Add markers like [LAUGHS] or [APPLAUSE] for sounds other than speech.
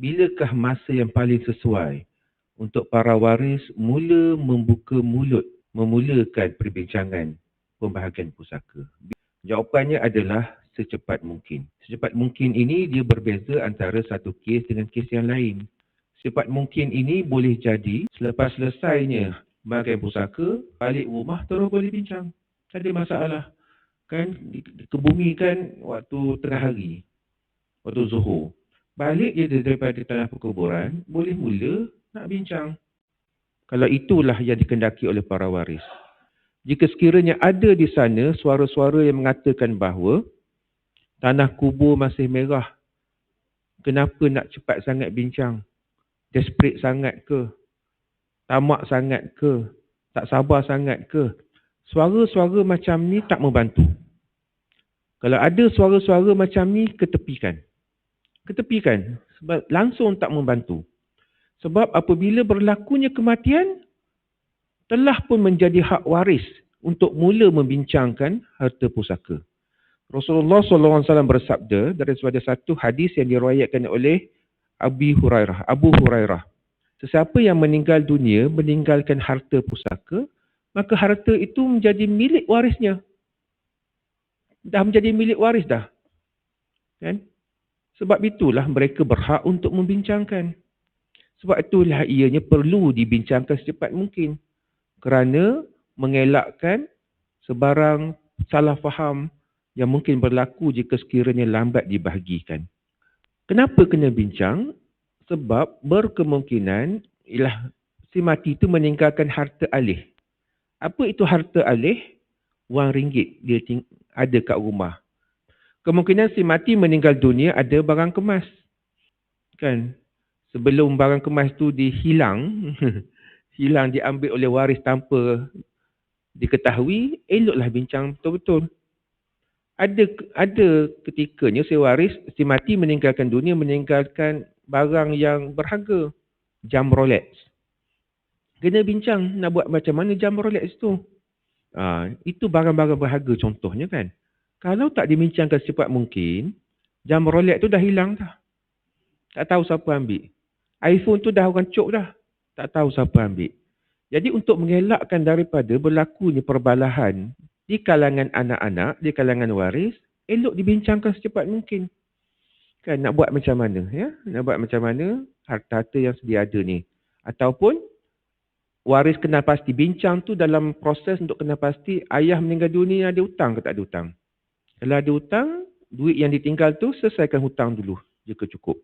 bilakah masa yang paling sesuai untuk para waris mula membuka mulut memulakan perbincangan pembahagian pusaka? Jawapannya adalah secepat mungkin. Secepat mungkin ini dia berbeza antara satu kes dengan kes yang lain. Secepat mungkin ini boleh jadi selepas selesainya bahagian pusaka, balik rumah terus boleh bincang. Tak ada masalah. Kan dikebumikan waktu tengah hari, waktu zuhur. Balik dia daripada tanah perkuburan, boleh mula nak bincang. Kalau itulah yang dikendaki oleh para waris. Jika sekiranya ada di sana suara-suara yang mengatakan bahawa tanah kubur masih merah, kenapa nak cepat sangat bincang? Desperate sangat ke? Tamak sangat ke? Tak sabar sangat ke? Suara-suara macam ni tak membantu. Kalau ada suara-suara macam ni, ketepikan. Ketepikan. Sebab langsung tak membantu. Sebab apabila berlakunya kematian, telah pun menjadi hak waris untuk mula membincangkan harta pusaka. Rasulullah SAW bersabda dari sebuah satu hadis yang diriwayatkan oleh Abi Hurairah, Abu Hurairah. Sesiapa yang meninggal dunia meninggalkan harta pusaka, maka harta itu menjadi milik warisnya. Dah menjadi milik waris dah. Kan? Sebab itulah mereka berhak untuk membincangkan. Sebab itulah ianya perlu dibincangkan secepat mungkin kerana mengelakkan sebarang salah faham yang mungkin berlaku jika sekiranya lambat dibahagikan. Kenapa kena bincang? Sebab berkemungkinan ialah si mati itu meninggalkan harta alih. Apa itu harta alih? Wang ringgit dia ada kat rumah. Kemungkinan si mati meninggal dunia ada barang kemas. Kan? Sebelum barang kemas tu dihilang, [LAUGHS] hilang diambil oleh waris tanpa diketahui, eloklah bincang betul-betul. Ada ada ketikanya si waris si mati meninggalkan dunia meninggalkan barang yang berharga, jam Rolex. Kena bincang nak buat macam mana jam Rolex tu. Ha, itu barang-barang berharga contohnya kan. Kalau tak dibincangkan secepat mungkin, jam Rolex tu dah hilang dah. Tak tahu siapa ambil. iPhone tu dah orang cok dah tak tahu siapa ambil. Jadi untuk mengelakkan daripada berlakunya perbalahan di kalangan anak-anak, di kalangan waris, elok dibincangkan secepat mungkin. Kan nak buat macam mana ya? Nak buat macam mana harta-harta yang sedia ada ni. Ataupun waris kenal pasti bincang tu dalam proses untuk kenal pasti ayah meninggal dunia ada hutang ke tak ada hutang. Kalau ada hutang, duit yang ditinggal tu selesaikan hutang dulu jika cukup.